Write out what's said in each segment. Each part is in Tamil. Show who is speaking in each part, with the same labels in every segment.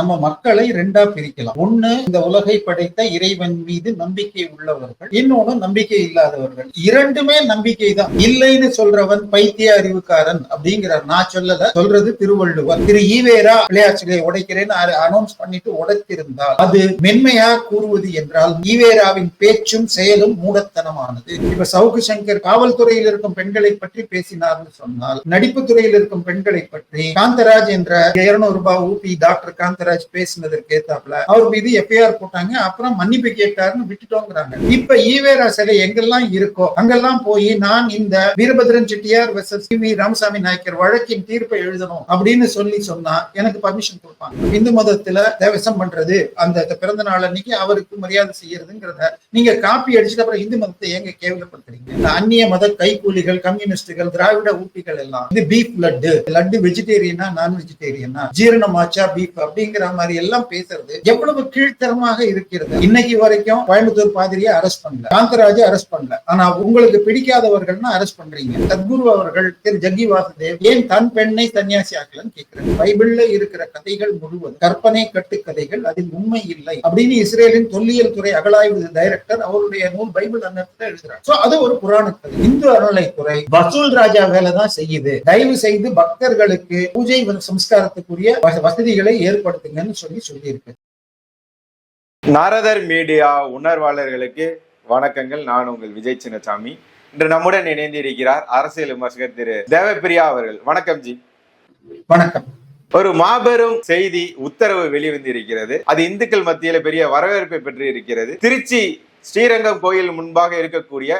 Speaker 1: நம்ம மக்களை ரெண்டா பிரிக்கலாம். ஒண்ணு இந்த உலகை படைத்த இறைவன் மீது நம்பிக்கை உள்ளவர்கள் இன்னொன்னு நம்பிக்கை இல்லாதவர்கள். இரண்டுமே நம்பிக்கை தான் இல்லைன்னு சொல்றவன் பைத்திய அறிவுக்காரன் அப்படிங்கிறார் நான் சொல்லல சொல்றது திருவள்ளுவர். திரு ஈவேரா பிள்ளையார் சிலையை உடைக்கிறேன்னு அனௌன்ஸ் பண்ணிட்டு உடைத்திருந்தால் அது மென்மையா கூறுவது என்றால் ஈவேராவின் பேச்சும் செயலும் மூடத்தனமானது. இப்ப சவுக்கு சங்கர் காவல்துறையில் இருக்கும் பெண்களை பற்றி பேசினார்னு சொன்னால் நடிப்பு துறையில் இருக்கும் பெண்களை பற்றி காந்தராஜ் என்ற இருநூறு ரூபாய் ஊபி டாக்டர் காந்தராஜ் பேசினதற்கு ஏத்தாப்புல அவர் மீது எஃப்ஐஆர் போட்டாங்க. அப்புறம் மன்னிப்பு கேட்டாருன்னு விட்டுட்டோங்கிறாங்க. இப்ப ஈவேரா சிலை எங்கெல்லாம் இருக்கோ அங்கெல்லாம் போய் நான் இந்த வீரபத்ரன் செட்டியார் சி. வி. ராமசாமி நாயக்கர் வழக்கின் தீர்ப்பை எழுதணும் அப்படின்னு சொல்லி சொன்னா எனக்கு பர்மிஷன் கொடுப்பாங்க. இந்து மதத்துல தேவசம் பண்றது அந்த பிறந்த நாள் அன்னைக்கு அவருக்கு மரியாதை செய்யறதுங்கிறத நீங்க காப்பி அடிச்சுட்டு அப்புறம் இந்து மதத்தை எங்க கேவலப்படுத்துறீங்க? இந்த அந்நிய மத கைக்கூலிகள் கம்யூனிஸ்டுகள் திராவிட ஊட்டிகள் எல்லாம் இது பீஃப் லட்டு. லட்டு வெஜிடேரியனா நான் வெஜிடேரியனா ஜீரணமாச்சா பீஃப் அப்படிங்கிற மாதிரி எல்லாம் பேசுறது எவ்வளவு கீழ்த்தரமாக இருக்கிறது? இன்னைக்கு வரைக்கும் கோயம்புத்தூர் பாதிரியை அரெஸ்ட் பண்ணல. காந்தராஜை அரெஸ்ட் பண்ணல. ஆனா உங்களுக்கு பிடிக்காதவர்கள்னா அரெஸ்ட் பண்றீங்க. சத்குரு அவர்கள் திரு ஜக்கி வாசுதேவ் ஏன் தன் பெண்ணை சன்னியாசி ஆக்கலன்னு கேட்கிறேன் பைபிள்ல இருக்கிற கதைகள் முழுவதும் கற்பனை கட்டுக்கதைகள் அதில் உண்மை இல்லை அப்படின்னு இஸ்ரேலின் தொல்லியல் துறை அகலாய்வு டைரக்டர் அவருடைய நூல் பைபிள் அன்னத்துல எழுதுறார். சோ அது ஒரு புராண கதை. இந்து அறநிலைத்துறை வசூல் ராஜா வேலை தான் செய்யுது. தயவு செய்து பக்தர்களுக்கு பூஜை சம்ஸ்காரத்துக்குரிய வசதிகளை ஏற்படுத்துங்கன்னு சொல்லி சொல்லியிருக்கு
Speaker 2: நாரதர் மீடியா உணர்வாளர்களுக்கு வணக்கங்கள். நான் உங்கள் விஜய் சின்னசாமி. இன்று நம்முடன் இணைந்து இருக்கிறார் அரசியல் விமர்சகர் திரு தேவப்பிரியா அவர்கள். வணக்கம் ஜி.
Speaker 1: வணக்கம்.
Speaker 2: ஒரு மாபெரும் செய்தி உத்தரவு வெளிவந்திருக்கிறது. அது இந்துக்கள் மத்தியில பெரிய வரவேற்பை பெற்று இருக்கிறது திருச்சி ஸ்ரீரங்கம் கோயில் முன்பாக இருக்கக்கூடிய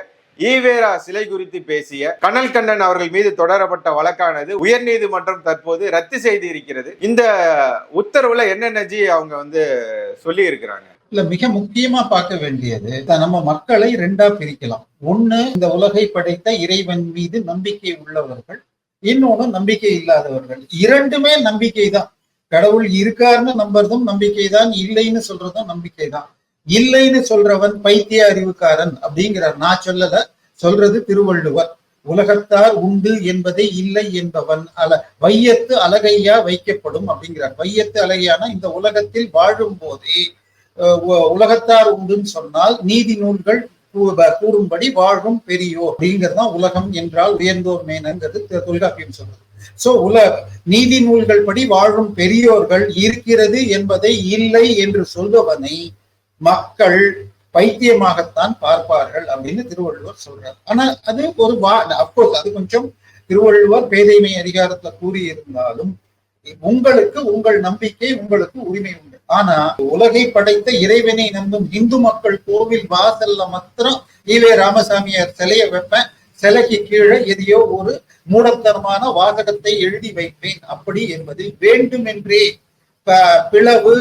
Speaker 2: ஈவேரா சிலை குறித்து பேசிய கனல் கண்ணன் அவர்கள் மீது தொடரப்பட்ட வழக்கானது உயர்நீதிமன்றம் தற்போது ரத்து செய்து இருக்கிறது இந்த உத்தரவுல என்னென்ன ஜி அவங்க வந்து சொல்லி இருக்கிறாங்க
Speaker 1: இல்ல மிக முக்கியமா பார்க்க வேண்டியது நம்ம மக்களை ரெண்டா பிரிக்கலாம். ஒண்ணு இந்த உலகை படைத்த இறைவன் மீது நம்பிக்கை உள்ளவர்கள் இன்னொன்னு நம்பிக்கை இல்லாதவர்கள். இரண்டுமே நம்பிக்கை தான். கடவுள் இருக்காருன்னு நம்புறதும் நம்பிக்கை தான் இல்லைன்னு சொல்றதும் நம்பிக்கை தான். இல்லைன்னு சொல்றவன் பைத்திய அறிவுக்காரன் அப்படிங்கிறார். நான் சொல்லல சொல்றது திருவள்ளுவர். உலகத்தார் உண்டு என்பதை இல்லை என்பவன் அல வையத்து அழகையா வைக்கப்படும் அப்படிங்கிறார். வையத்து அழகையானா இந்த உலகத்தில் வாழும் போதே உலகத்தார் உண்டுன்னு சொன்னால் நீதி நூல்கள் கூறும்படி வாழும் பெரியோர் அப்படிங்கிறதுதான் உலகம் என்றால் உயர்ந்தோர் மேனங்கிறது தொல்காப்பியம் சொல்றது. சோ உல நீதி நூல்கள் படி வாழும் பெரியோர்கள் இருக்கிறது என்பதை இல்லை என்று சொல்பவனை மக்கள் பைத்தியமாகத்தான் பார்ப்பார்கள் அப்படின்னு திருவள்ளுவர் சொல்றார். ஆனா அது ஒரு வா அப்கோர்ஸ் அது கொஞ்சம் திருவள்ளுவர் பேதைமை அதிகாரத்தை கூறியிருந்தாலும் உங்களுக்கு உங்கள் நம்பிக்கை உங்களுக்கு உரிமை உண்டு. ஆனா உலகை படைத்த இறைவனை நம்பும் இந்து மக்கள் கோவில் வாசல்ல மாத்திரம் ஈவே ராமசாமியார் சிலையை வைப்பேன். சிலைக்கு கீழே எதையோ ஒரு மூடத்தனமான வாசகத்தை எழுதி வைப்பேன். அப்படி என்பது வேண்டுமென்றே பிளவு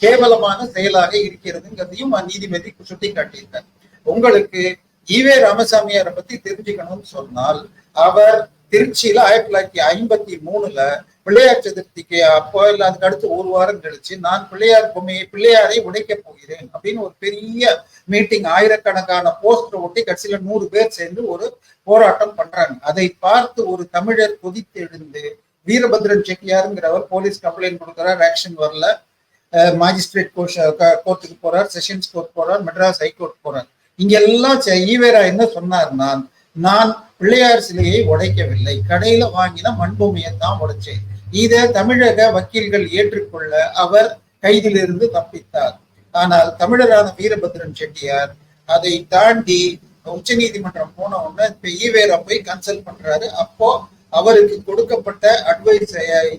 Speaker 1: கேவலமான செயலாக இருக்கிறதுங்கிறதையும் நீதிபதி சுட்டி காட்டியிருக்கார் உங்களுக்கு ஈவே ராமசாமியாரை பத்தி தெரிஞ்சுக்கணும்னு சொன்னால் அவர் திருச்சியில ஆயிரத்தி தொள்ளாயிரத்தி ஐம்பத்தி மூணுல பிள்ளையார் சதுர்த்திக்கு அப்போ இல்ல அதுக்கு அடுத்து ஒரு வாரம் கழிச்சு நான் பிள்ளையார் பொம்மையை பிள்ளையாரை உடைக்க போகிறேன் அப்படின்னு ஒரு பெரிய மீட்டிங் ஆயிரக்கணக்கான போஸ்டர் ஒட்டி கட்சியில நூறு பேர் சேர்ந்து ஒரு போராட்டம் பண்றாங்க. அதை பார்த்து ஒரு தமிழர் கொதித்து எழுந்து வீரபத்ரன் செட்டியாருங்கிறவர் போலீஸ் கம்ப்ளைண்ட் கொடுக்குற ஆக்ஷன் வரல. மாஜிஸ்ட்ரேட் கோர்ட்டுக்கு போறார் செஷன்ஸ் கோர்ட் போறார் மெட்ராஸ் ஹைகோர்ட் போறார். இங்க எல்லாம் ஈவேரா என்ன சொன்னார்னா நான் பிள்ளையார் சிலையை உடைக்கவில்லை. கடையில வாங்கின மண்பூமியை தான் உடைச்சேன். இதை தமிழக வக்கீல்கள் ஏற்றுக்கொள்ள அவர் கைதிலிருந்து தப்பித்தார். ஆனால் தமிழரான வீரபத்ரன் செட்டியார் அதை தாண்டி உச்ச நீதிமன்றம் போன உடனே இப்ப ஈவேரா போய் கன்சல்ட் பண்றாரு. அப்போ அவருக்கு கொடுக்கப்பட்ட அட்வைஸ்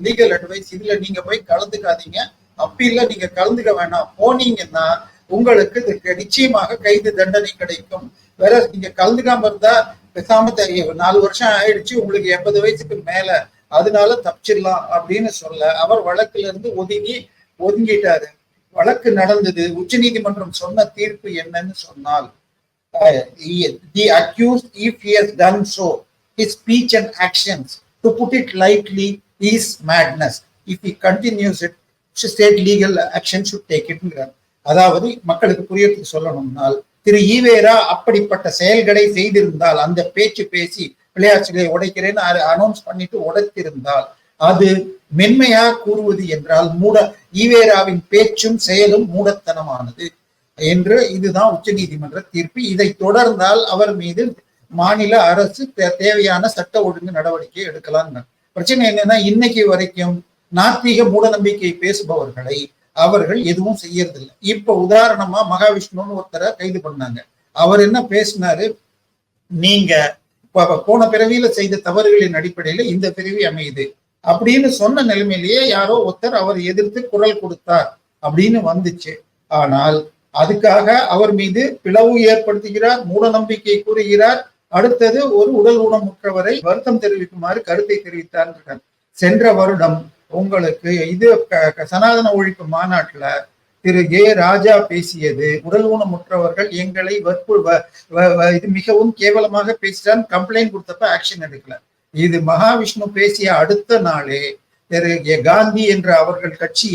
Speaker 1: லீகல் அட்வைஸ் இதுல நீங்க போய் கலந்துக்காதீங்க. அப்பீல்ல நீங்க கலந்துக்க வேணாம். போனீங்கன்னா உங்களுக்கு நிச்சயமாக கைது தண்டனை கிடைக்கும். வேற நீங்க கலந்துக்காம இருந்தா பேசாம நாலு வருஷம் ஆயிடுச்சு உங்களுக்கு எண்பது வயசுக்கு மேல. அதனால தப்பிச்சிடலாம் அப்படின்னு சொல்ல அவர் வழக்குல இருந்து ஒதுங்கி ஒதுங்கிட்டாரு. வழக்கு நடந்தது. உச்ச நீதிமன்றம் சொன்ன தீர்ப்பு என்னன்னு சொன்னால் the accused if has done so his speech and actions to put it lightly is madness if he continues it state legal action should take இட்ங்கிறார் அதாவது மக்களுக்கு புரியறதுக்கு சொல்லணும்னால் திரு ஈவேரா அப்படிப்பட்ட செயல்களை செய்திருந்தால் அந்த பேச்சு பேசி விளையாட்டுகளை உடைக்கிறேன்னு அனௌன்ஸ் பண்ணிட்டு உடைத்திருந்தால் அது மென்மையா கூறுவது என்றால் மூட ஈவேராவின் பேச்சும் செயலும் மூடத்தனமானது என்று இதுதான் உச்சநீதிமன்ற தீர்ப்பு. இதை தொடர்ந்தால் அவர் மீது மாநில அரசு தே- தேவையான சட்ட ஒழுங்கு நடவடிக்கை எடுக்கலாம் பிரச்சனை என்னன்னா இன்னைக்கு வரைக்கும் நாத்திக மூட நம்பிக்கை பேசுபவர்களை அவர்கள் எதுவும் செய்யறதில்லை. இப்ப உதாரணமா மகாவிஷ்ணுன்னு ஒருத்தரை கைது பண்ணாங்க. அவர் என்ன பேசினாரு? நீங்க போன பிறவியில செய்த தவறுகளின் அடிப்படையில இந்த பிறவி அமையுது. அப்படின்னு சொன்ன நிலைமையிலேயே யாரோ ஒருத்தர் அவர் எதிர்த்து குரல் கொடுத்தார் அப்படின்னு வந்துச்சு. ஆனால் அதுக்காக அவர் மீது பிளவு ஏற்படுத்துகிறார் மூட நம்பிக்கை கூறுகிறார். அடுத்தது ஒரு உடல் ஊனமுற்றவரை வருத்தம் தெரிவிக்குமாறு கருத்தை தெரிவித்தார். சென்ற வருடம் உங்களுக்கு இது க- சனாதன ஒழிப்பு மாநாட்டுல திரு ஏ ராஜா பேசியது உடல் ஊனமுற்றவர்கள் எங்களை வற்பு வ- இது மிகவும் கேவலமாக பேசிட்டான் கம்ப்ளைண்ட் கொடுத்தப்ப ஆக்ஷன் எடுக்கல. இது மகாவிஷ்ணு பேசிய அடுத்த நாளே திரு காந்தி என்ற அவர்கள் கட்சி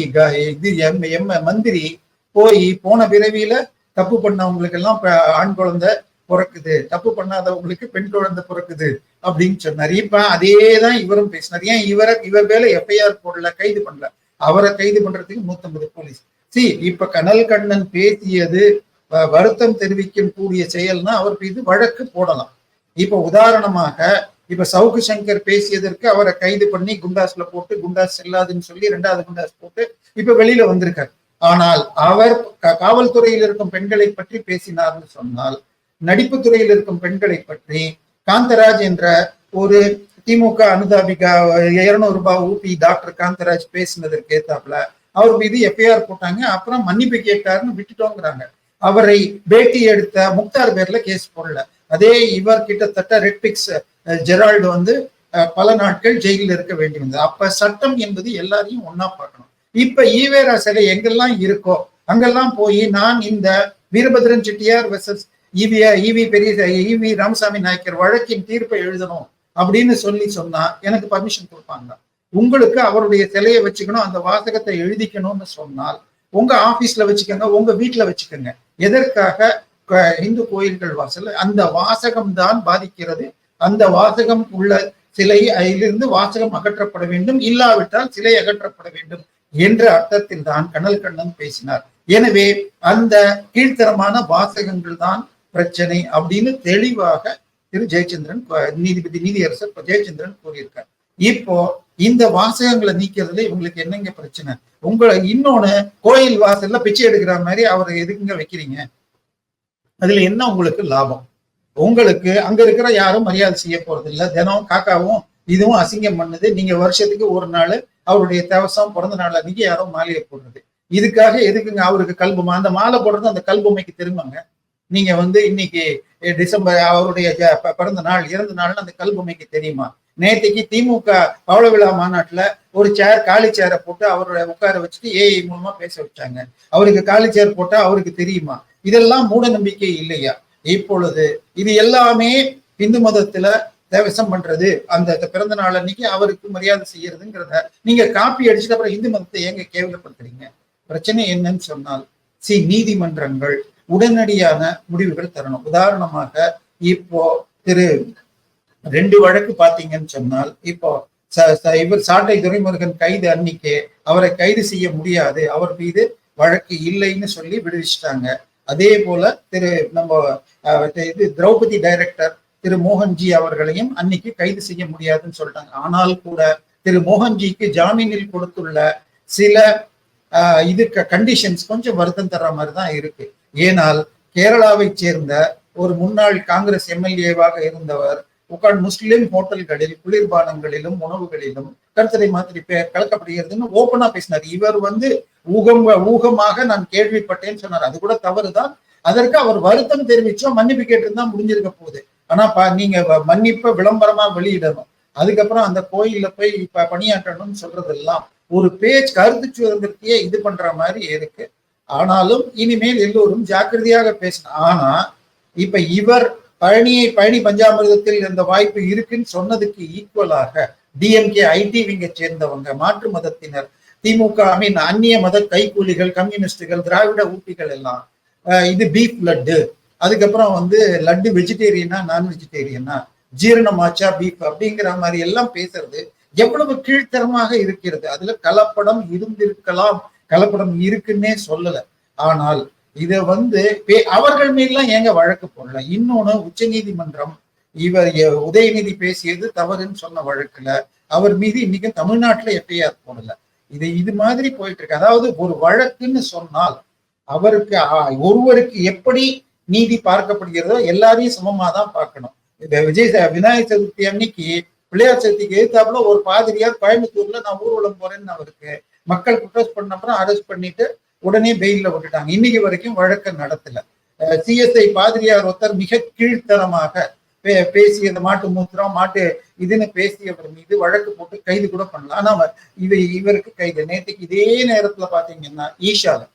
Speaker 1: இது எம் எம் மந்திரி போய் போன பிறவியில தப்பு பண்ணவங்களுக்கு எல்லாம் ஆண் குழந்தை பிறக்குது. தப்பு பண்ணாதவங்களுக்கு பெண் குழந்தை பிறக்குது. அப்படின்னு சொன்னார். இப்ப அதே தான் இவரும் பேசினார். ஏன் இவரை இவர் மேல எஃப்ஐஆர் போடல கைது பண்ணல? அவரை கைது பண்றதுக்கு நூத்தம்பது போலீஸ். சி இப்ப கனல் கண்ணன் பேசியது வருத்தம் தெரிவிக்கும் கூடிய செயல்னா அவர் மீது வழக்கு போடலாம். இப்ப உதாரணமாக இப்ப சவுக்கு சங்கர் பேசியதற்கு அவரை கைது பண்ணி குண்டாஸ்ல போட்டு குண்டாஸ் செல்லாதுன்னு சொல்லி ரெண்டாவது குண்டாஸ் போட்டு இப்ப வெளியில வந்திருக்கார். ஆனால் அவர் காவல்துறையில் இருக்கும் பெண்களை பற்றி பேசினார்னு சொன்னால் நடிப்பு துறையில் இருக்கும் பெண்களை பற்றி காந்தராஜ் என்ற ஒரு திமுக அனுதாபிகா இருநூறு ரூபாய் ஊபி டாக்டர் காந்தராஜ் பேசினதற்கு ஏத்தாப்புல அவர் மீது எஃப்ஐஆர் போட்டாங்க. அப்புறம் மன்னிப்பு கேட்டாருன்னு விட்டுட்டோங்கிறாங்க. அவரை பேட்டி எடுத்த முக்தார் பேர்ல கேஸ் போடல. அதே இவர் கிட்டத்தட்ட ரெட்பிக்ஸ் ஜெரால்டு வந்து பல நாட்கள் ஜெயிலில் இருக்க வேண்டி வந்தது அப்ப சட்டம் என்பது எல்லாரையும் ஒன்னா பார்க்கணும். இப்ப ஈவேரா சிலை எங்கெல்லாம் இருக்கோ அங்கெல்லாம் போய் நான் இந்த Veerabhadran Chettiar versus EV EV பெரிய இவி ராமசாமி நாயக்கர் வழக்கின் தீர்ப்பை எழுதணும் அப்படின்னு சொல்லி சொன்னா எனக்கு பர்மிஷன் கொடுப்பாங்க. உங்களுக்கு அவருடைய சிலையை வச்சுக்கணும் அந்த வாசகத்தை எழுதிக்கணும்னு சொன்னால் உங்க ஆபீஸ்ல வச்சுக்கோங்க உங்க வீட்டுல வச்சுக்கோங்க. எதற்காக? இந்து கோயில்கள் வாசல் அந்த வாசகம் தான் பாதிக்கிறது. அந்த வாசகம் உள்ள சிலை அதிலிருந்து வாசகம் அகற்றப்பட வேண்டும். இல்லாவிட்டால் சிலை அகற்றப்பட வேண்டும் என்ற அர்த்தத்தில் தான் கனல் கண்ணன் பேசினார். எனவே அந்த கீழ்த்தரமான வாசகங்கள் தான் பிரச்சனை அப்படின்னு தெளிவாக திரு ஜெயச்சந்திரன் நீதிபதி நீதியரசர் ஜெயச்சந்திரன் கூறியிருக்கார். இப்போ இந்த வாசகங்களை நீக்கிறதுல இவங்களுக்கு என்னங்க பிரச்சனை? உங்களை இன்னொன்னு கோயில் வாசல்ல பிச்சை எடுக்கிற மாதிரி அவரை எதுக்குங்க வைக்கிறீங்க? அதுல என்ன உங்களுக்கு லாபம்? உங்களுக்கு அங்க இருக்கிற யாரும் மரியாதை செய்ய போறது இல்ல தினம் காக்காவும் இதுவும் அசிங்கம் பண்ணுது. நீங்க வருஷத்துக்கு ஒரு நாள் அவருடைய தேவசம் பிறந்த நாள் அன்னைக்கு யாரும் மாலையை போடுறது. இதுக்காக எதுக்குங்க அவருக்கு கல்புமா? அந்த மாலை போடுறது அந்த கல்பொம்மைக்கு திரும்பங்க. நீங்க வந்து இன்னைக்கு டிசம்பர் அவருடைய பிறந்த நாள் இறந்த நாள்னு அந்த கல்பொம்மைக்கு தெரியுமா? நேத்தைக்கு திமுக பவள விழா மாநாட்டுல ஒரு சேர் காலி சேரை போட்டு அவரோட உட்கார வச்சுட்டு ஏஐ மூலமா பேச வச்சாங்க. அவருக்கு காலி சேர் போட்டா அவருக்கு தெரியுமா? இதெல்லாம் மூட நம்பிக்கை இல்லையா? இப்பொழுது இது எல்லாமே இந்து மதத்துல தேவசம் பண்றது. அந்த பிறந்த நாள் அன்னைக்கு அவருக்கு மரியாதை செய்யறதுங்கிறத நீங்க காப்பி அடிச்சுட்டு அப்புறம் இந்து மதத்தை ஏங்க கேவலப்படுத்துறீங்க? பிரச்சனை என்னன்னு சொன்னால் சி நீதிமன்றங்கள் உடனடியான முடிவுகள் தரணும். உதாரணமாக இப்போ திரு ரெண்டு வழக்கு பாத்தீங்கன்னு சொன்னால் இப்போ இவர் சாட்டை துரைமுருகன் கைது அன்னைக்கே அவரை கைது செய்ய முடியாது. அவர் மீது வழக்கு இல்லைன்னு சொல்லி விடுவிச்சிட்டாங்க. அதே போல திரு நம்ம அஹ், இது திரௌபதி டைரக்டர் திரு மோகன்ஜி அவர்களையும் அன்னைக்கு கைது செய்ய முடியாதுன்னு சொல்லிட்டாங்க. ஆனால் கூட திரு மோகன்ஜிக்கு ஜாமீனில் கொடுத்துள்ள சில ஆஹ், இது கண்டிஷன்ஸ் கொஞ்சம் வருத்தம் தர்ற மாதிரி தான் இருக்கு. ஏனால் கேரளாவைச் சேர்ந்த ஒரு முன்னாள் காங்கிரஸ் எம்எல்ஏவாக இருந்தவர் உட்கார்ந்து முஸ்லிம் ஹோட்டல்களில் குளிர்பானங்களிலும் உணவுகளிலும் கருத்தரை மாதிரி பெயர் கலக்கப்படுகிறதுன்னு ஓப்பனா பேசினார். இவர் வந்து ஊகம் ஊகமாக நான் கேள்விப்பட்டேன்னு சொன்னார். அது கூட தவறுதான். அதற்கு அவர் வருத்தம் தெரிவிச்சோ மன்னிப்பு கேட்டு தான் முடிஞ்சிருக்க போகுது. ஆனா பா- நீங்க வ- மன்னிப்பை விளம்பரமா வெளியிடணும். அதுக்கப்புறம் அந்த கோயில்ல போய் ப- பணியாற்றணும்னு சொல்றதெல்லாம் ஒரு பேச்சு கருத்து சுதந்திரத்தையே இது பண்ற மாதிரி இருக்கு. ஆனாலும் இனிமேல் எல்லோரும் ஜாக்கிரதையாக பேசணும். ஆனா இப்ப இவர் பழனியை பழனி பஞ்சாமிர்தத்தில் இந்த வாய்ப்பு இருக்குன்னு சொன்னதுக்கு ஈக்குவலாக டிஎம்கே ஐடி விங்க சேர்ந்தவங்க மாற்று மதத்தினர் திமுக ஐ மீன் அந்நிய மத கைக்கூலிகள் கம்யூனிஸ்டுகள் திராவிட ஊட்டிகள் எல்லாம் இது பீஃப் லட்டு அதுக்கப்புறம் வந்து லட்டு வெஜிடேரியனா நான் வெஜிடேரியனா ஜீரணமாச்சா பீஃப் அப்படிங்கிற மாதிரி எல்லாம் பேசுறது எவ்வளவு கீழ்த்தரமாக இருக்கிறது. அதுல கலப்படம் இருந்திருக்கலாம். கலப்படம் இருக்குன்னே சொல்லல. ஆனால் இத வந்து அவர்கள் மீதுலாம் ஏங்க வழக்கு போடல? இன்னொன்னு உச்சநீதிமன்றம் இவர் உதயநிதி பேசியது தவறுன்னு சொன்ன வழக்குல அவர் மீது இன்னைக்கு தமிழ்நாட்டுல எஃப்ஐஆர் போடல? இது இது மாதிரி போயிட்டு இருக்கு. அதாவது ஒரு வழக்குன்னு சொன்னால் அவருக்கு ஒருவருக்கு எப்படி நீதி பார்க்கப்படுகிறதோ எல்லாரையும் சமமா தான் பார்க்கணும். இந்த விஜய் விநாயகர் சதுர்த்தி அன்னைக்கு பிள்ளையார் சதுர்த்திக்கு எதிர்த்தாப்புல ஒரு பாதிரியார் கோயம்புத்தூர்ல நான் ஊர்வலம் போறேன்னு அவருக்கு மக்கள் ப்ரொட்டஸ்ட் பண்ண அப்புறம் அரெஸ்ட் பண்ணிட்டு உடனே பெயில்ல விட்டுட்டாங்க. இன்னைக்கு வரைக்கும் வழக்கு நடத்தல. சிஎஸ்ஐ பாதிரியார் ஒருத்தர் மிக கீழ்த்தரமாக பே- அந்த மாட்டு மூத்திரம் மாட்டு இதுன்னு பேசியவர் மீது வழக்கு போட்டு கைது கூட பண்ணலாம் ஆனா அவர் இவ இவருக்கு கைது. நேற்றுக்கு இதே நேரத்துல பாத்தீங்கன்னா ஈஷால.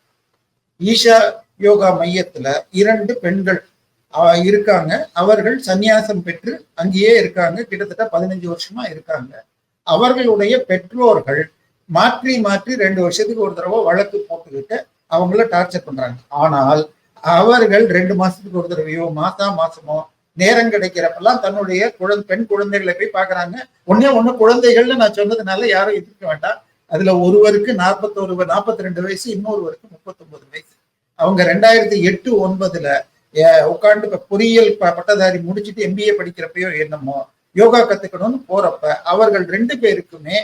Speaker 1: ஈஷா யோகா மையத்துல இரண்டு பெண்கள் ஆஹ், இருக்காங்க. அவர்கள் சந்நியாசம் பெற்று அங்கேயே இருக்காங்க. கிட்டத்தட்ட பதினஞ்சு வருஷமா இருக்காங்க. அவர்களுடைய பெற்றோர்கள் மாற்றி மாற்றி ரெண்டு வருஷத்துக்கு ஒரு தடவை வழக்கு போட்டுக்கிட்டு அவங்கள டார்ச்சர் பண்றாங்க. ஆனால் அவர்கள் ரெண்டு மாசத்துக்கு ஒரு தடவையோ மாசா மாசமோ நேரம் கிடைக்கிறப்பெல்லாம் தன்னுடைய குழந்தை பெண் குழந்தைகளை போய் பாக்குறாங்க ஒன்னே ஒண்ணு குழந்தைகள்னு நான் சொன்னதுனால யாரும் எதிர்க்க வேண்டாம். அதுல ஒருவருக்கு நாற்பத்தோரு நாற்பத்தி ரெண்டு வயசு இன்னொருவருக்கு முப்பத்தொன்பது வயசு. அவங்க ரெண்டாயிரத்தி எட்டு ஒன்பதுல உட்காந்து உட்கார்ந்து இப்ப பொறியியல் பட்டதாரி முடிச்சுட்டு எம்பிஏ படிக்கிறப்பயோ என்னமோ யோகா கத்துக்கணும்னு போறப்ப அவர்கள் ரெண்டு பேருக்குமே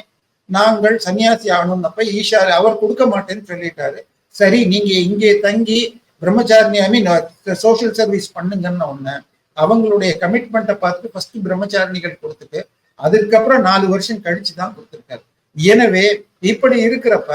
Speaker 1: நாங்கள் சன்னியாசி ஆகணும்னப்ப ஈஷா அவர் கொடுக்க மாட்டேன்னு சொல்லிட்டாரு. சரி நீங்க இங்கே தங்கி பிரம்மச்சாரிணி ஐ மீன் சோஷியல் சர்வீஸ் பண்ணுங்கன்னு ஒண்ணு. அவங்களுடைய கமிட்மெண்ட்டை பார்த்துட்டு ஃபர்ஸ்ட் பிரம்மச்சாரணிகள் கொடுத்துட்டு அதுக்கப்புறம் நாலு வருஷம் கழிச்சு தான் கொடுத்துருக்காரு. எனவே இப்படி இருக்கிறப்ப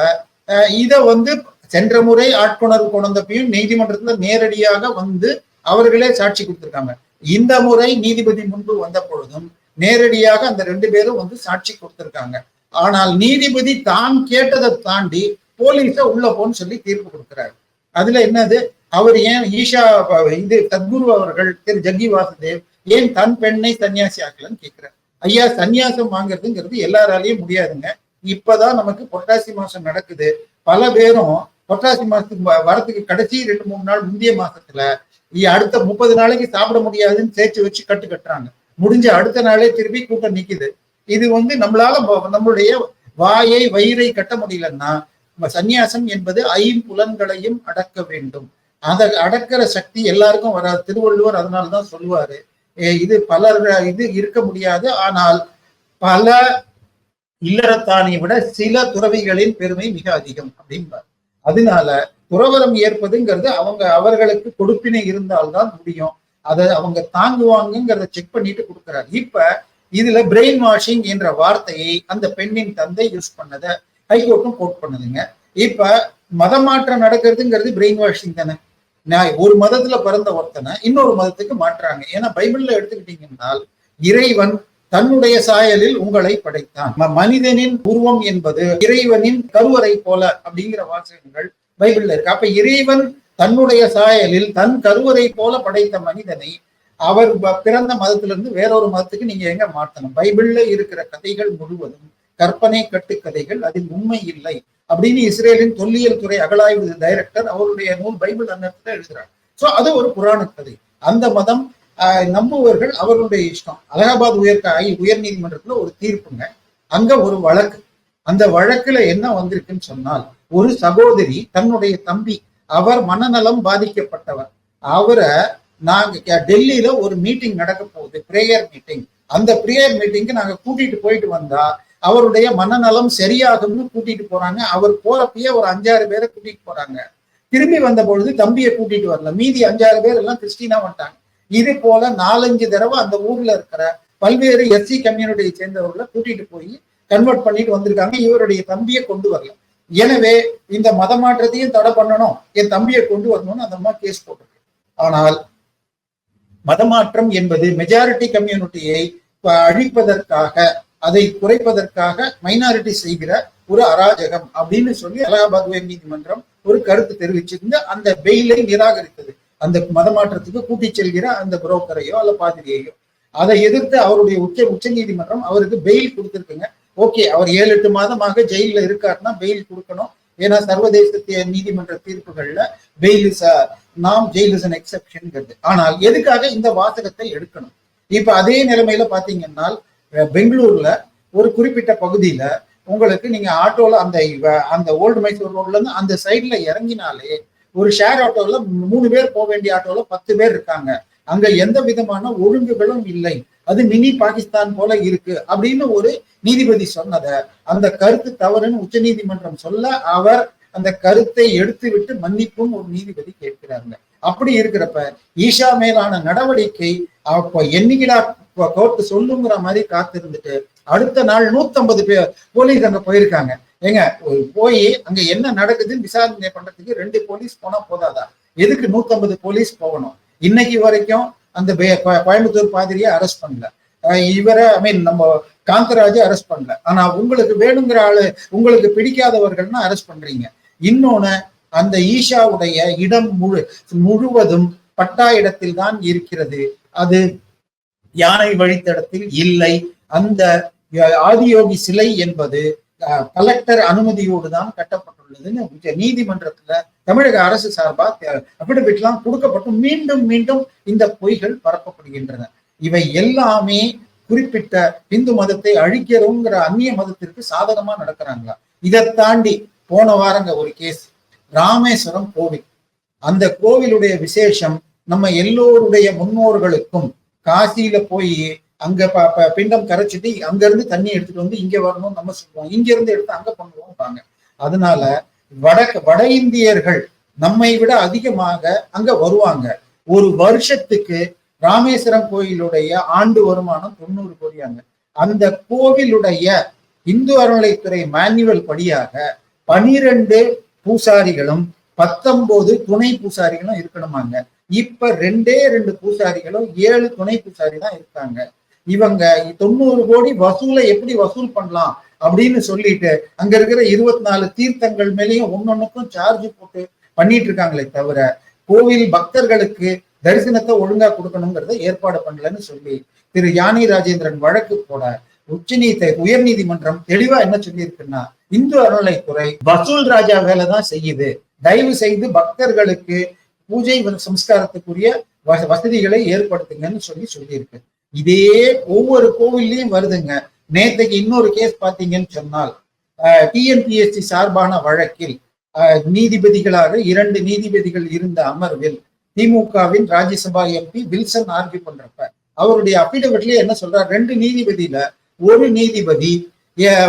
Speaker 1: இதை வந்து சென்ற முறை ஆட்கொணர்வு கொண்டப்பையும் நீதிமன்றத்துல நேரடியாக வந்து அவர்களே சாட்சி கொடுத்திருக்காங்க. இந்த முறை நீதிபதி முன்பு வந்த பொழுதும் நேரடியாக அந்த ரெண்டு பேரும் வந்து சாட்சி கொடுத்திருக்காங்க. ஆனால் நீதிபதி தான் கேட்டதை தாண்டி போலீஸ உள்ள போன்னு சொல்லி தீர்ப்பு கொடுக்கிறாரு. அதுல என்னது? அவர் ஏன் ஈஷா இது சத்குரு அவர்கள் திரு ஜக்கி வாசுதேவ் ஏன் தன் பெண்ணை சன்னியாசி ஆக்கலன்னு கேட்கிறார். ஐயா சன்னியாசம் வாங்குறதுங்கிறது எல்லாராலையும் முடியாதுங்க. இப்பதான் நமக்கு பொட்டாசி மாசம் நடக்குது. பல பேரும் பொட்டாசி மாசத்துக்கு வ- வரத்துக்கு கடைசி ரெண்டு மூணு நாள் முந்தைய மாசத்துல அடுத்த முப்பது நாளைக்கு சாப்பிட முடியாதுன்னு சேர்த்து வச்சு கட்டு கட்டுறாங்க. முடிஞ்ச அடுத்த நாளே திருப்பி கூட்டம் நிக்குது. இது வந்து நம்மளால நம்மளுடைய வாயை வயிறை கட்ட முடியலன்னா சந்நியாசம் என்பது ஐம்புலன்களையும் அடக்க வேண்டும். அதை அடக்கிற சக்தி எல்லாருக்கும் வராது. திருவள்ளுவர் அதனாலதான் சொல்லுவாரு. இது பலர் இது இருக்க முடியாது. ஆனால் பல இல்லறத்தானை விட சில துறவிகளின் பெருமை மிக அதிகம் அப்படின்பார் அதனால துறவரம் ஏற்பதுங்கிறது அவங்க அவர்களுக்கு கொடுப்பினை இருந்தால்தான் முடியும். அதை அவங்க தாங்குவாங்கங்கிறத செக் பண்ணிட்டு கொடுக்குறாரு. இப்ப இதுல பிரெயின் வாஷிங் என்ற வார்த்தையை அந்த பெண்ணின் தந்தை யூஸ் பண்ணத ஹைகோர்ட்டும் கோட் பண்ணுதுங்க. இப்ப மதமாற்றம் நடக்கிறதுங்கிறது பிரெயின் வாஷிங் தானே. நான் ஒரு மதத்துல பிறந்த ஒருத்தனை இன்னொரு மதத்துக்கு மாற்றாங்க ஏன்னா பைபிள்ல எடுத்துக்கிட்டீங்கன்னா இறைவன் தன்னுடைய சாயலில் உங்களை படைத்தான். மனிதனின் உருவம் என்பது இறைவனின் கருவறை போல அப்படிங்கிற வாசகங்கள் பைபிள்ல இருக்கு. அப்ப இறைவன் தன்னுடைய சாயலில் தன் கருவறை போல படைத்த மனிதனை அவர் பிறந்த மதத்திலிருந்து வேறொரு மதத்துக்கு நீங்க எங்க மாற்றணும்? பைபிள்ல இருக்கிற கதைகள் முழுவதும் கற்பனை கட்டுக்கதைகள் அதில் உண்மை இல்லை அப்படின்னு இஸ்ரேலின் தொல்லியல் துறை அகலாய்வு டைரக்டர் அவருடைய நூல் பைபிள் அன்னத்துல எழுதுறார். சோ அது ஒரு புராண கதை. அந்த மதம் நம்புவர்கள் அவர்களுடைய இஷ்டம். அலகாபாத் உயர் உயர் நீதிமன்றத்துல ஒரு தீர்ப்புங்க. அங்க ஒரு வழக்கு. அந்த வழக்குல என்ன வந்திருக்குன்னு சொன்னால் ஒரு சகோதரி தன்னுடைய தம்பி அவர் மனநலம் பாதிக்கப்பட்டவர். அவரை நாங்க டெல்லியில ஒரு மீட்டிங் நடக்க போகுது பிரேயர் மீட்டிங் அந்த பிரேயர் மீட்டிங்க்கு நாங்க கூட்டிட்டு போயிட்டு வந்தா அவருடைய மனநலம் சரியாகும்னு கூட்டிட்டு போறாங்க. அவர் போறப்பயே ஒரு அஞ்சாறு பேரை கூட்டிட்டு போறாங்க. திரும்பி வந்த பொழுது தம்பியை கூட்டிட்டு வரல. மீதி அஞ்சாறு பேர் எல்லாம் கிறிஸ்டினா வந்துட்டாங்க. இது போல நாலஞ்சு தடவை அந்த ஊர்ல இருக்கிற பல்வேறு எஸ்சி கம்யூனிட்டியை சேர்ந்தவர்களை கூட்டிட்டு போய் கன்வெர்ட் பண்ணிட்டு வந்திருக்காங்க. இவருடைய தம்பியை கொண்டு வரல. எனவே இந்த மத மாற்றத்தையும் தடை பண்ணணும். என் தம்பியை கொண்டு வரணும்னு அந்த அம்மா கேஸ் போட்டிருக்கு. ஆனால் மதமாற்றம் என்பது மெஜாரிட்டி கம்யூனிட்டியை அழிப்பதற்காக அதை குறைப்பதற்காக மைனாரிட்டி செய்கிற ஒரு அராஜகம் அப்படின்னு சொல்லி அலகாபாத் உயர் நீதிமன்றம் ஒரு கருத்து தெரிவிச்சிருந்து அந்த பெயிலை நிராகரித்தது. அந்த மதமாற்றத்துக்கு கூட்டிச் செல்கிற அந்த புரோக்கரையோ அல்ல பாதிரியையோ. அதை எதிர்த்து அவருடைய உச்ச உச்ச நீதிமன்றம் அவருக்கு பெயில் கொடுத்துருக்குங்க. ஓகே அவர் ஏழு எட்டு மாதமாக ஜெயில இருக்காருன்னா பெயில் கொடுக்கணும். ஏன்னா சர்வதேச நீதிமன்ற தீர்ப்புகள்ல பெயில் இஸ் நாம் ஜெயில் இஸ் அன் எக்ஸப்ஷன்ங்கிறது ஆனால் எதுக்காக இந்த வாசகத்தை எடுக்கணும்? இப்ப அதே நிலைமையில பாத்தீங்கன்னா பெங்களூர்ல ஒரு குறிப்பிட்ட பகுதியில உங்களுக்கு நீங்க ஆட்டோல அந்த அந்த ஓல்டு மைசூர் ரோட்ல இருந்து அந்த சைட்ல இறங்கினாலே ஒரு ஷேர் ஆட்டோல மூணு பேர் போக வேண்டிய ஆட்டோல பத்து பேர் இருக்காங்க. அங்க எந்த விதமான ஒழுங்குகளும் இல்லை. அது மினி பாகிஸ்தான் போல இருக்கு அப்படின்னு ஒரு நீதிபதி சொன்னத. அந்த கருத்து தவறுன்னு உச்ச நீதிமன்றம் சொல்ல அவர் அந்த கருத்தை எடுத்து விட்டு மன்னிப்பும் ஒரு நீதிபதி கேட்கிறாங்க அப்படி இருக்கிறப்ப ஈஷா மேலான நடவடிக்கை அப்ப எண்ணிக்கையா கோர்ட்டு சொல்லுங்கிற மாதிரி காத்திருந்துட்டு அடுத்த நாள் 150 பேர் போலீஸ் அங்க போயிருக்காங்க. ஏங்க போய் அங்க என்ன நடக்குதுன்னு விசாரணை பண்றதுக்கு ரெண்டு போலீஸ் போனா போதாதா? எதுக்கு 150 போலீஸ் போகணும்? இன்னைக்கு வரைக்கும் அந்த கோயம்புத்தூர் பாதிரியை அரெஸ்ட் பண்ணல. இவரை ஐ மீன் நம்ம காந்தராஜை அரெஸ்ட் பண்ணல. ஆனா உங்களுக்கு வேணுங்கிற ஆளு உங்களுக்கு பிடிக்காதவர்கள்னா அரெஸ்ட் பண்றீங்க. இன்னொன்னு அந்த ஈஷாவுடைய இடம் முழு முழுவதும் பட்டா இடத்தில் தான் இருக்கிறது. அது யானை வழித்தடத்தில் இல்லை. அந்த ஆதியோகி சிலை என்பது கலெக்டர் அனுமதியோடு தான் கட்டப்பட்டுள்ளதுன்னு உச்ச நீதிமன்றத்துல தமிழக அரசு சார்பா எல்லாம் கொடுக்கப்பட்டு மீண்டும் மீண்டும் இந்த பொய்கள் பரப்பப்படுகின்றன. இவை எல்லாமே குறிப்பிட்ட இந்து மதத்தை அழிக்கிறோங்கிற அந்நிய மதத்திற்கு சாதகமா நடக்கிறாங்களா? இதை தாண்டி போன வாரங்க ஒரு கேஸ் ராமேஸ்வரம் கோவில். அந்த கோவிலுடைய விசேஷம் நம்ம எல்லோருடைய முன்னோர்களுக்கும் காசியில போய் அங்க ப- ப- பிண்டம் கரைச்சிட்டு அங்க இருந்து தண்ணி எடுத்துட்டு வந்து இங்க வரணும் நம்ம சொல்லுவோம். இங்க இருந்து எடுத்து அங்க பண்ணுவோம்பாங்க. அதனால வடக்கு வட இந்தியர்கள் நம்மை விட அதிகமாக அங்க வருவாங்க. ஒரு வருஷத்துக்கு ராமேஸ்வரம் கோயிலுடைய ஆண்டு வருமானம் தொண்ணூறு கோடியாங்க. அந்த கோவிலுடைய இந்து அறநிலைத்துறை மேனுவல் படியாக பனிரெண்டு பூசாரிகளும் பத்தொன்பது துணை பூசாரிகளும் இருக்கணுமாங்க. இப்ப ரெண்டே ரெண்டு பூசாரிகளும் ஏழு துணை பூசாரி தான் இருக்காங்க. இவங்க தொண்ணூறு கோடி வசூலை எப்படி வசூல் பண்ணலாம் அப்படின்னு சொல்லிட்டு அங்க இருக்கிற இருபத்தி நாலு தீர்த்தங்கள் மேலேயும் ஒன்னொன்னுக்கும் சார்ஜ் போட்டு பண்ணிட்டு இருக்காங்களே தவிர கோவில் பக்தர்களுக்கு தரிசனத்தை ஒழுங்கா கொடுக்கணுங்கிறத ஏற்பாடு பண்ணலன்னு சொல்லி திரு யானை ராஜேந்திரன் வழக்கு போட உச்சநீதி உயர் நீதிமன்றம் தெளிவா என்ன சொல்லியிருக்குன்னா இந்து அறநிலைத்துறை வசூல் ராஜா வேலை தான் செய்யுது. தயவு செய்து பக்தர்களுக்கு பூஜை சம்ஸ்காரத்துக்குரிய வசதிகளை ஏற்படுத்துங்கன்னு சொல்லி சொல்லியிருக்கு. இதே ஒவ்வொரு கோவில்லையும் வருதுங்க. நேத்தைக்கு இன்னொரு கேஸ் பாத்தீங்கன்னு சொன்னால் டிஎன்பிஎஸ்சி சார்பான வழக்கில் நீதிபதிகளாக இரண்டு நீதிபதிகள் இருந்த அமர்வில் திமுகவின் ராஜ்யசபா எம்பி வில்சன் ஆர்கியூ பண்றப்ப அவருடைய அபிடவிட்ல என்ன சொல்றார்? ரெண்டு நீதிபதியில ஒரு நீதிபதி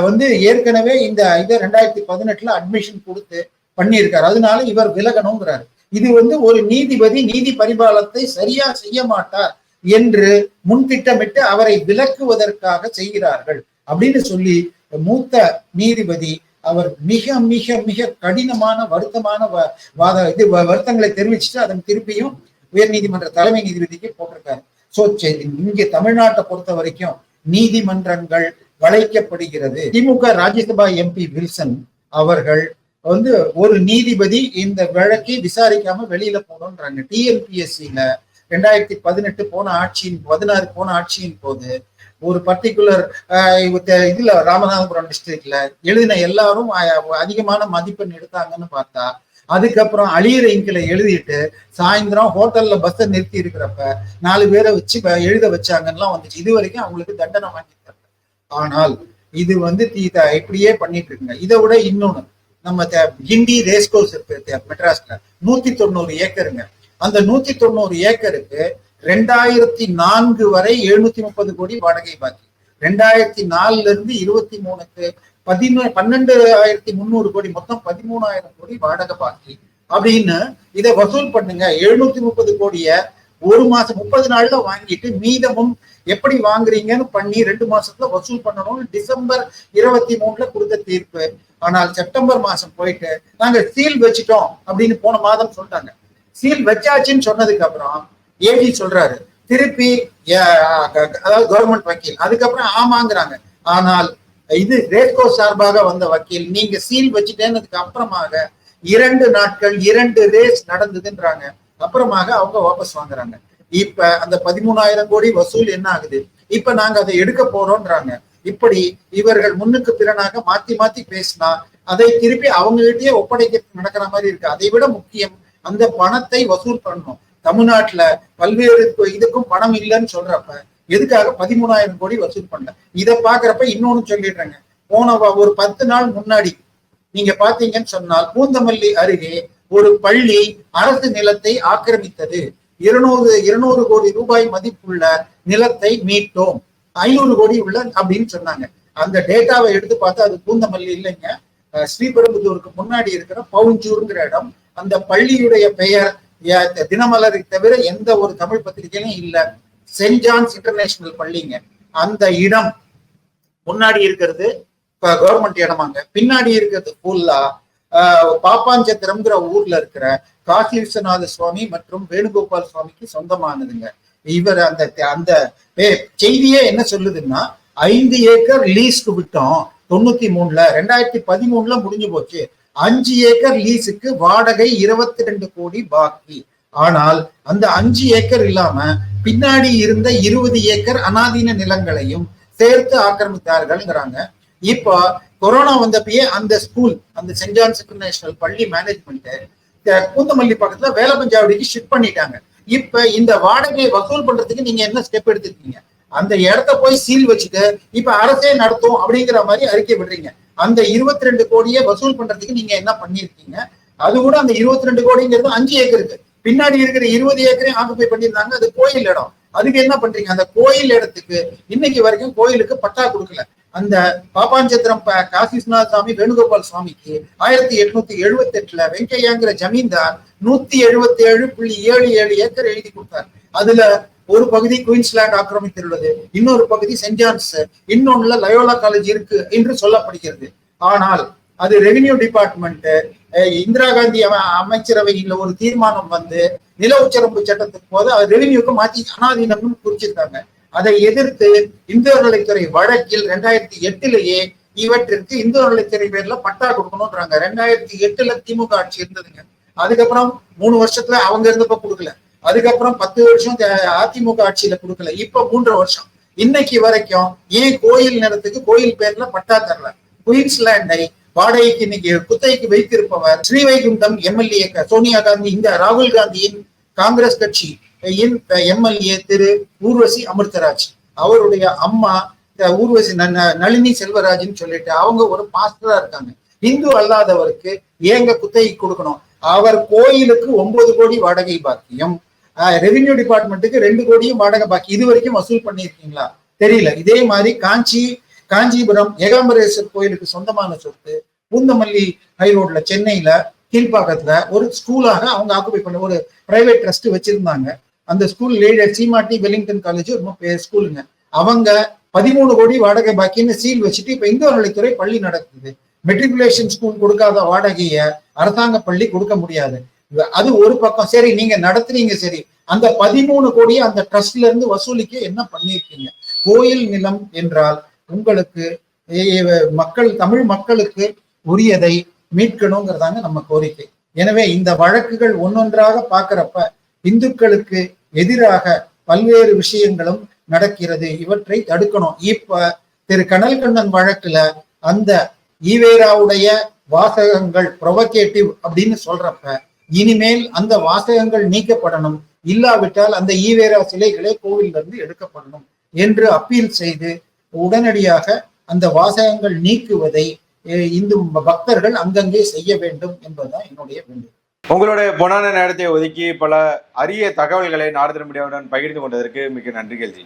Speaker 1: வந்து ஏற்கனவே இந்த இதை ரெண்டாயிரத்தி பதினெட்டுல அட்மிஷன் கொடுத்து பண்ணியிருக்காரு. அதனால இவர் விலகணுங்கிறாரு இது வந்து ஒரு நீதிபதி நீதி பரிபாலத்தை சரியா செய்ய மாட்டார். என்று முன்திட்டமிட்டு அவரை விலக்குவதற்காக செய்கிறார்கள் அப்படின்னு சொல்லி மூத்த நீதிபதி அவர் மிக மிக மிக கடினமான வருத்தமான வ- வாத இது வ- வருத்தங்களை தெரிவிச்சுட்டு அதன் திருப்பியும் உயர் நீதிமன்ற தலைமை நீதிபதிக்கு போட்டிருக்காரு. சோ சரி, இங்க தமிழ்நாட்டை பொறுத்த வரைக்கும் நீதிமன்றங்கள் வளைக்கப்படுகிறது. திமுக ராஜ்யசபா எம்பி வில்சன் அவர்கள் வந்து ஒரு நீதிபதி இந்த வழக்கை விசாரிக்காம வெளியில போகணுன்றாங்க டிஎன்பிஎஸ்சியில ரெண்டாயிரத்தி பதினெட்டு போன ஆட்சியின் பதினாறு போன ஆட்சியின் போது ஒரு பர்டிகுலர் இதுல ராமநாதபுரம் டிஸ்ட்ரிக்ட்ல எழுதின எல்லாரும் அதிகமான மதிப்பெண் எடுத்தாங்கன்னு பார்த்தா அதுக்கப்புறம் அழியிற இங்கில எழுதிட்டு சாயந்தரம் ஹோட்டல்ல பஸ்ஸை நிறுத்தி இருக்கிறப்ப நாலு பேரை வச்சு எழுத வச்சாங்கலாம் வந்துச்சு. இது வரைக்கும் அவங்களுக்கு தண்டனை வாங்கி தரல ஆனால் இது வந்து தீதா இப்படியே பண்ணிட்டு இருக்குங்க. இதை விட இன்னொன்னு நம்ம ஹிந்தி கிண்டி ரேஸ்கோர்ஸ் இருக்கு மெட்ராஸ்ல. நூத்தி தொண்ணூறு ஏக்கருங்க. அந்த நூத்தி தொண்ணூறு ஏக்கருக்கு ரெண்டாயிரத்தி நான்கு வரை எழுநூத்தி முப்பது கோடி வாடகை பாக்கி. ரெண்டாயிரத்தி நாலுல இருந்து இருபத்தி மூணுக்கு பதினோ பன்னெண்டு ஆயிரத்தி முந்நூறு கோடி மொத்தம் பதிமூணாயிரம் கோடி வாடகை பாக்கி. அப்படின்னு இதை வசூல் பண்ணுங்க. எழுநூத்தி முப்பது கோடிய ஒரு மாசம் முப்பது நாள்ல வாங்கிட்டு மீதமும் எப்படி வாங்குறீங்கன்னு பண்ணி ரெண்டு மாசத்துல வசூல் பண்ணணும்னு டிசம்பர் இருபத்தி மூணுல கொடுத்த தீர்ப்பு. ஆனால் செப்டம்பர் மாசம் போயிட்டு நாங்க சீல் வச்சிட்டோம் அப்படின்னு போன மாதம் சொல்லிட்டாங்க. சீல் வச்சாச்சுன்னு சொன்னதுக்கு அப்புறம் ஏடி சொல்றாரு. திருப்பி அதாவது கவர்மெண்ட் வக்கீல். அதுக்கப்புறம் ஆமாங்கிறாங்க. ஆனால் இது ரேட்கோ சார்பாக வந்த வக்கீல். நீங்க சீல் வச்சுட்டேன்னதுக்கு அப்புறமாக இரண்டு நாட்கள் இரண்டு ரேஸ் நடந்ததுன்றாங்க. அப்புறமாக அவங்க வாபஸ் வாங்குறாங்க. இப்ப அந்த பதிமூணாயிரம் கோடி வசூல் என்ன ஆகுது? இப்ப நாங்க அதை எடுக்க போறோம்ன்றாங்க. இப்படி இவர்கள் முன்னுக்கு பிறனாக மாத்தி மாத்தி பேசினா அதை திருப்பி அவங்ககிட்டயே ஒப்படைக்க நடக்கிற மாதிரி இருக்கு. அதை விட முக்கியம் அந்த பணத்தை வசூல் பண்ணணும். தமிழ்நாட்டுல பல்வேறு இதுக்கும் பணம் இல்லைன்னு சொல்றப்ப எதுக்காக பதிமூணாயிரம் கோடி வசூல் பண்ணல? இதை பாக்குறப்ப இன்னொன்னு சொல்லிடுறேங்க. போன ஒரு பத்து நாள் முன்னாடி நீங்க பாத்தீங்கன்னு சொன்னால் பூந்தமல்லி அருகே ஒரு பள்ளி அரசு நிலத்தை ஆக்கிரமித்தது. இருநூறு இருநூறு கோடி ரூபாய் மதிப்புள்ள நிலத்தை மீட்டோம். ஐநூறு கோடி உள்ள அப்படின்னு சொன்னாங்க. அந்த டேட்டாவை எடுத்து பார்த்தா அது பூந்தமல்லி இல்லைங்க. ஸ்ரீபெரும்புதூருக்கு முன்னாடி இருக்கிற பவுஞ்சூருங்கிற இடம். அந்த பள்ளியுடைய பெயர் தினமலரை தவிர எந்த ஒரு தமிழ் பத்திரிகையிலும் இல்ல. சென்ட் ஜான்ஸ் இன்டர்நேஷனல் பள்ளிங்க. அந்த இடம் முன்னாடி இருக்கிறது கவர்மெண்ட் இடமாங்க. பின்னாடி இருக்கிறது ஃபுல்லா பாப்பாஞ்சத்திரம்ங்கிற ஊர்ல இருக்கிற காசி விஸ்வநாத சுவாமி மற்றும் வேணுகோபால் சுவாமிக்கு சொந்தமானதுங்க. இவர் அந்த அந்த செய்தியே என்ன சொல்லுதுன்னா ஐந்து ஏக்கர் லீஸ்க்கு விட்டோம். தொண்ணூத்தி மூணுல ரெண்டாயிரத்தி பதிமூணுல முடிஞ்சு போச்சு. அஞ்சு ஏக்கர் லீஸுக்கு வாடகை இருபத்தி ரெண்டு கோடி பாக்கி. ஆனால் அந்த அஞ்சு ஏக்கர் இல்லாம பின்னாடி இருந்த இருபது ஏக்கர் அனாதீன நிலங்களையும் சேர்த்து ஆக்கிரமித்தார்கள்ங்கிறாங்க. இப்போ கொரோனா வந்தப்பயே அந்த ஸ்கூல் அந்த சென்ட் ஜான்ஸ் இன்டர்நேஷனல் பள்ளி மேனேஜ்மெண்ட் கூந்தமல்லி பக்கத்துல வேலப்பஞ்சாவடிக்கு ஷிஃப்ட் பண்ணிட்டாங்க. இப்ப இந்த வாடகையை வசூல் பண்றதுக்கு நீங்க என்ன ஸ்டெப் எடுத்திருக்கீங்க? அந்த இடத்த போய் சீல் வச்சுட்டு இப்ப அரசே நடத்தும் அப்படிங்கிற மாதிரி அறிக்கை விடுறீங்க. அந்த இருபத்தி ரெண்டு கோடியை வசூல் பண்றதுக்கு நீங்க என்ன பண்ணிருக்கீங்க அது கூட அந்த இருபத்தி ரெண்டு கோடிங்கிறது அஞ்சு ஏக்கருக்கு. பின்னாடி இருக்கிற இருபது ஏக்கரையும் ஆக்குப்பை பண்ணியிருந்தாங்க அது கோயில் இடம். அதுக்கு என்ன பண்றீங்க? அந்த கோயில் இடத்துக்கு இன்னைக்கு வரைக்கும் கோயிலுக்கு பட்டா கொடுக்கல. அந்த பாப்பாஞ்சத்திரம் ப- காசி விஸ்வநாத சுவாமி வேணுகோபால் சுவாமிக்கு ஆயிரத்தி எட்நூத்தி எழுபத்தி எட்டுல வெங்கையாங்கிற ஜமீன்தார் நூத்தி எழுபத்தி ஏழு புள்ளி ஏழு ஏழு ஏக்கர் எழுதி கொடுத்தார். அதுல ஒரு பகுதி குயின்ஸ்லாண்ட் ஆக்கிரமித்துள்ளது இன்னொரு பகுதி சென்ட் ஜான்ஸ் இன்னொன்னுல லயோலா காலேஜ் இருக்கு என்று சொல்லப்படுகிறது. ஆனால் அது ரெவின்யூ டிபார்ட்மெண்ட் இந்திரா காந்தி அமைச்சரவையில் ஒரு தீர்மானம் வந்து நில உச்சரம்பு சட்டத்துக்கு போது அது ரெவின்யூக்கு மாற்றி அனாதீனம்னு குறிச்சிருக்காங்க. அதை எதிர்த்து இந்து அறநிலைத்துறை வழக்கில் ரெண்டாயிரத்தி எட்டுலயே இவற்றிற்கு இந்து அறநிலைத்துறை பேர்ல பட்டா கொடுக்கணும்ன்றாங்க. ரெண்டாயிரத்தி எட்டுல திமுக ஆட்சி இருந்ததுங்க. அதுக்கப்புறம் மூணு வருஷத்துல அவங்க இருந்தப்ப கொடுக்கல. அதுக்கப்புறம் பத்து வருஷம் அதிமுக ஆட்சியில கொடுக்கல. இப்ப மூன்று வருஷம். இன்னைக்கு வரைக்கும் ஏன் கோயில் நிலத்துக்கு கோயில் பேர்ல பட்டா தரல குயின்ஸ்லாண்டை வாடகைக்கு இன்னைக்கு குத்தகைக்கு வைத்திருப்பவர் ஸ்ரீவைகுண்டம் எம்எல்ஏ சோனியா காந்தி இந்த ராகுல் காந்தியின் காங்கிரஸ் கட்சி எம்எல்ஏ திரு ஊர்வசி அமிர்தராஜ். அவருடைய அம்மா ஊர்வசி ந- நளினி செல்வராஜ்னு சொல்லிட்டு அவங்க ஒரு பாஸ்டரா இருக்காங்க. இந்து அல்லாதவருக்கு ஏங்க குத்தகை கொடுக்கணும்? அவர் கோயிலுக்கு ஒன்பது கோடி வாடகை பாக்கியம். ரெவென்யூ டிபார்ட்மெண்ட்டுக்கு ரெண்டு கோடியும் வாடகை பாக்கி. இது வரைக்கும் வசூல் பண்ணியிருக்கீங்களா? தெரியல. இதே மாதிரி காஞ்சி காஞ்சிபுரம் ஏகாம்பரேஸ்வர் கோயிலுக்கு சொந்தமான சொத்து பூந்தமல்லி ஹைரோட்ல சென்னையில கீழ்ப்பாக்கத்துல ஒரு ஸ்கூலாக அவங்க ஆக்குபை பண்ண ஒரு பிரைவேட் ட்ரஸ்ட் வச்சிருந்தாங்க. அந்த ஸ்கூல் லேடர் சீமாட்டி வெலிங்டன் காலேஜ் ரொம்ப ஸ்கூலுங்க அவங்க பதிமூணு கோடி வாடகை பாக்கின்னு சீல் வச்சுட்டு இப்ப இந்து அறநிலைத்துறை பள்ளி நடக்குது. மெட்ரிகுலேஷன் ஸ்கூல் கொடுக்காத வாடகையை அரசாங்க பள்ளி கொடுக்க முடியாது. அது ஒரு பக்கம் சரி நீங்க நடத்துறீங்க சரி. அந்த பதிமூணு கோடியை அந்த ட்ரஸ்ட்ல இருந்து வசூலிக்க என்ன பண்ணியிருக்கீங்க? கோயில் நிலம் என்றால் உங்களுக்கு மக்கள் தமிழ் மக்களுக்கு உரியதை மீட்கணுங்கிறதாங்க நம்ம கோரிக்கை. எனவே இந்த வழக்குகள் ஒன்னொன்றாக பார்க்கிறப்ப இந்துக்களுக்கு எதிராக பல்வேறு விஷயங்களும் நடக்கிறது. இவற்றை தடுக்கணும். இப்ப திரு கனல் கண்ணன் வழக்குல அந்த ஈவேராவுடைய வாசகங்கள் ப்ரொவகேட்டிவ் அப்படின்னு சொல்றப்ப இனிமேல் அந்த வாசகங்கள் நீக்கப்படணும். இல்லாவிட்டால் அந்த ஈவேரா சிலைகளே கோவிலிருந்து இருந்து எடுக்கப்படணும் என்று அப்பீல் செய்து உடனடியாக அந்த வாசகங்கள் நீக்குவதை அஹ், இந்து பக்தர்கள் அங்கங்கே செய்ய வேண்டும் என்பதுதான் என்னுடைய வேண்டுகோள்.
Speaker 2: உங்களுடைய பொனான நேரத்தை ஒதுக்கி பல அரிய தகவல்களை நாடுதல் மீடியாவுடன் பகிர்ந்து கொண்டதற்கு மிக நன்றிகள் ஜி